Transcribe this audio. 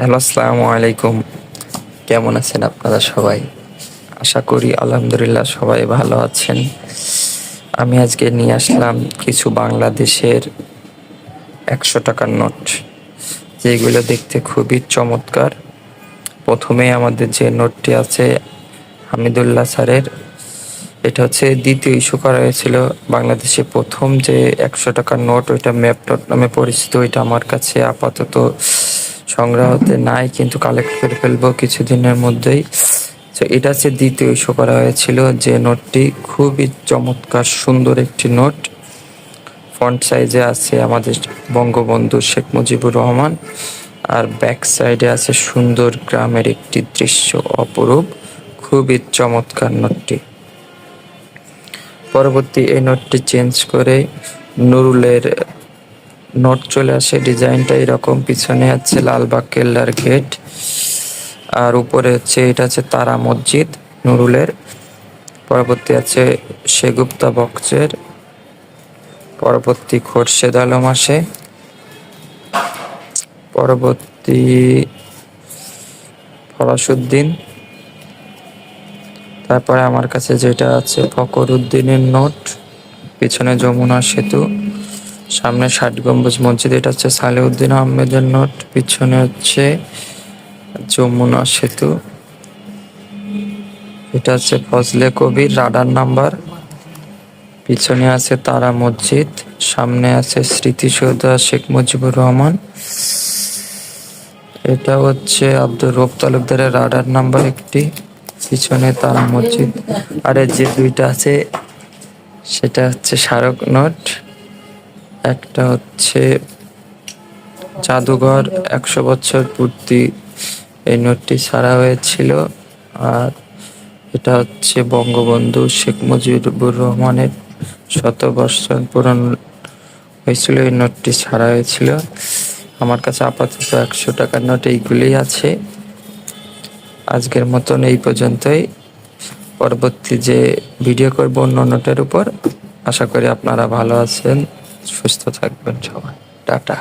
Hello, আসসালামু আলাইকুম। কেমন আছেন আপনারা সবাই? আশা করি আলহামদুলিল্লাহ সবাই ভালো আছেন। আমি আজকে নিয়ে আসলাম কিছু বাংলাদেশের একশো টাকার নোট, যেগুলো দেখতে খুবই চমৎকার। প্রথমে আমাদের যে নোটটি আছে, হামিদুল্লাহ স্যারের, এটা হচ্ছে দ্বিতীয় ইস্যু করা হয়েছিল বাংলাদেশে প্রথম যে একশো টাকার নোট, ওইটা ম্যাপ নোট নামে পরিচিত, ওইটা আমার কাছে আপাতত সংগ্রহতে নাই, কিন্তু কালেক্ট করে ফেলব কিছুদিনের মধ্যেই। তো এটা হচ্ছে দ্বিতীয় ইস্যু করা হয়েছিল যে নোটটি খুবই চমৎকার, সুন্দর একটি নোট ফ্রন্ট সাইজে আছে আমাদের বঙ্গবন্ধু শেখ মুজিবুর রহমান, আর ব্যাক সাইডে আছে সুন্দর গ্রামের একটি দৃশ্য অপরূপ, খুবই চমৎকার নোটটি পরবর্তী এই নোটটি চেঞ্জ করে নুরুলের নোট চলে আসে, ডিজাইনটা এরকম, পিছনে আছে লালবাগ কেল্লার গেট, আর উপরে হচ্ছে এটা হচ্ছে তারা মসজিদ, নুরুলের, পরবর্তী আছে সেগুপ্তা বক্সের, পরবর্তী খোরশেদ আলম আসে, পরবর্তী ফরাসুদ্দিন, তারপরে আমার কাছে যেটা আছে ফকর উদ্দিনের নোট, পিছনে যমুনা সেতু। সামনে ষাট গম্বুজ মসজিদ, এটা হচ্ছে সালেউদ্দিন আহমেদের নোট, পিছনে হচ্ছে যমুনা সেতু। এটা হচ্ছে ফজলে কবির রাডার নাম্বার। পিছনে আছে তারা মসজিদ, সামনে আছে স্মৃতিসৌধ শেখ মুজিবুর রহমান। এটা হচ্ছে আব্দুর রব তালুকদারের রাডার নাম্বার একটি, পিছনে তারা মসজিদ। আর যে দুইটা আছে, সেটা হচ্ছে স্মারক নোট। একটা হচ্ছে জাদুঘর একশো বছর পূর্তি এই নোটটি ছাড়া হয়েছিল। আর এটা হচ্ছে বঙ্গবন্ধু শেখ মুজিবুর রহমানের শত বৎসর পূরণ হয়েছিল, এই নোটটি ছাড়া হয়েছিল। আমার কাছে আপাতত একশো টাকার নোট এইগুলি আছে। আজকের মতন এই পর্যন্তই। পরবর্তী যে ভিডিও করব অন্য নোটের উপর, আশা করি আপনারা ভালো আছেন। সুস্থ থাকবেন সবাই। টাটা।